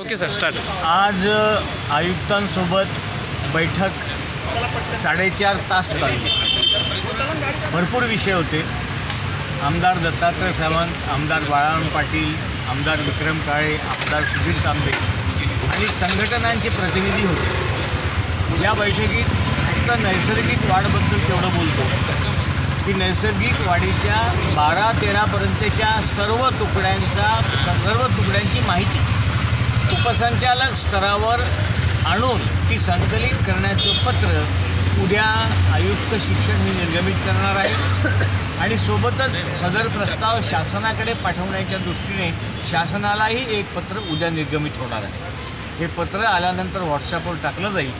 Okay sir start आज आयुक्तांसोबत बैठक साडेचार तास चालली. भरपूर विषय होते. आमदार दत्तात्रय सावंत आमदार बाळाराम पाटील आमदार विक्रम काळे आमदार सुधीर तांबे आणि संघटनांचे प्रतिनिधी होते. या बैठकीत फक्त नैसर्गिक वाढबद्दल तेवढं बोलतो. की नैसर्गिक वाढीच्या बारा तेरापर्यंतच्या सर्व तुकड्यांचा सर्व तुकड्यांची माहिती. उपसंचालक स्तरावर आणून ती संकलित करण्याचं पत्र उद्या आयुक्त शिक्षण हे निर्गमित करणार आहे. आणि सोबतच सदर प्रस्ताव शासनाकडे पाठवण्याच्या दृष्टीने शासनालाही एक पत्र उद्या निर्गमित होणार आहे. हे पत्र आल्यानंतर व्हॉट्सॲपवर टाकलं जाईल.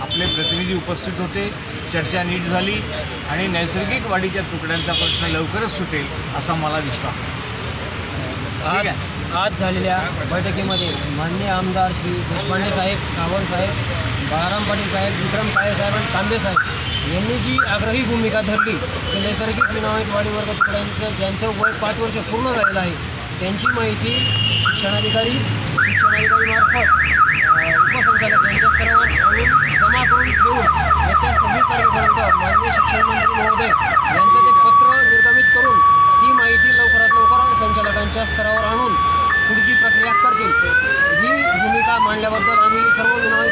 आपले प्रतिनिधी उपस्थित होते चर्चा नीट झाली आणि नैसर्गिक वाढीच्या तुकड्यांचा प्रश्न लवकरच सुटेल असा मला विश्वास आहे. आज आज झालेल्या बैठकीमध्ये मान्य आमदार श्री देशपांडे साहेब सावंत साहेब बाळाराम पाटील साहेब विक्रम काळे साहेब आणि तांबे साहेब यांनी जी आग्रही भूमिका धरली की नैसर्गिक विनामित वाडी वर्ग तुकड्यांचं ज्यांचं वय पाच वर्ष पूर्ण झालेलं आहे त्यांची माहिती शिक्षणाधिकारी शिक्षणाधिकारीमार्फत उपसंचालक यांच्या स्तरावर आणून जमा करून ठेवून येत्या सव्वीस तारखेपर्यंत माननीय शिक्षण मंत्री महोदय यांचं ते प्रक्रिया करतील. ही भूमिका मांडल्याबद्दल आम्ही सर्व विनोद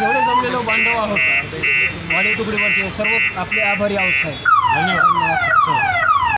जेवढे जमलेलो बांधव आहोत वाडी तुकडीवरचे सर्व आपले आभारी आहोत साहेब. धन्यवाद. धन्यवाद